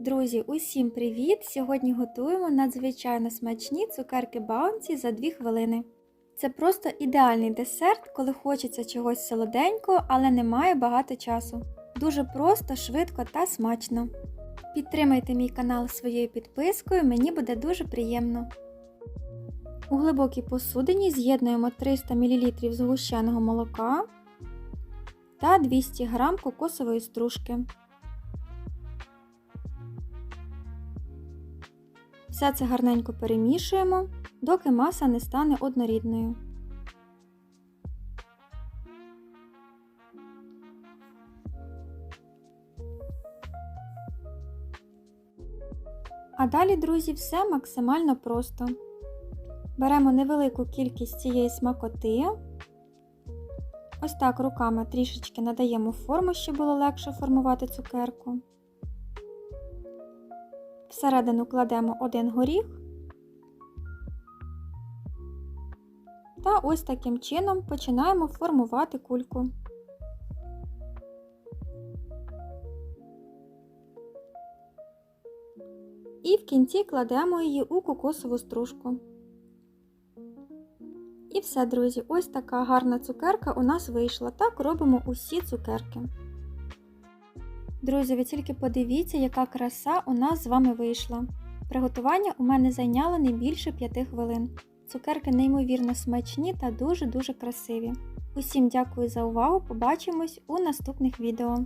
Друзі, усім привіт! Сьогодні готуємо надзвичайно смачні цукерки Баунті за 2 хвилини. Це просто ідеальний десерт, коли хочеться чогось солоденького, але немає багато часу. Дуже просто, швидко та смачно. Підтримайте мій канал своєю підпискою, мені буде дуже приємно. У глибокій посудині з'єднуємо 300 мл згущеного молока та 200 г кокосової стружки. Все це гарненько перемішуємо, доки маса не стане однорідною. А далі, друзі, все максимально просто. Беремо невелику кількість цієї смакоти. Ось так руками трішечки надаємо форму, щоб було легше формувати цукерку. Всередину кладемо один горіх. Та ось таким чином починаємо формувати кульку. І в кінці кладемо її у кокосову стружку. І все, друзі, ось така гарна цукерка у нас вийшла. Так робимо усі цукерки. Друзі, ви тільки подивіться, яка краса у нас з вами вийшла. Приготування у мене зайняло не більше 5 хвилин. Цукерки неймовірно смачні та дуже-дуже красиві. Усім дякую за увагу! Побачимось у наступних відео.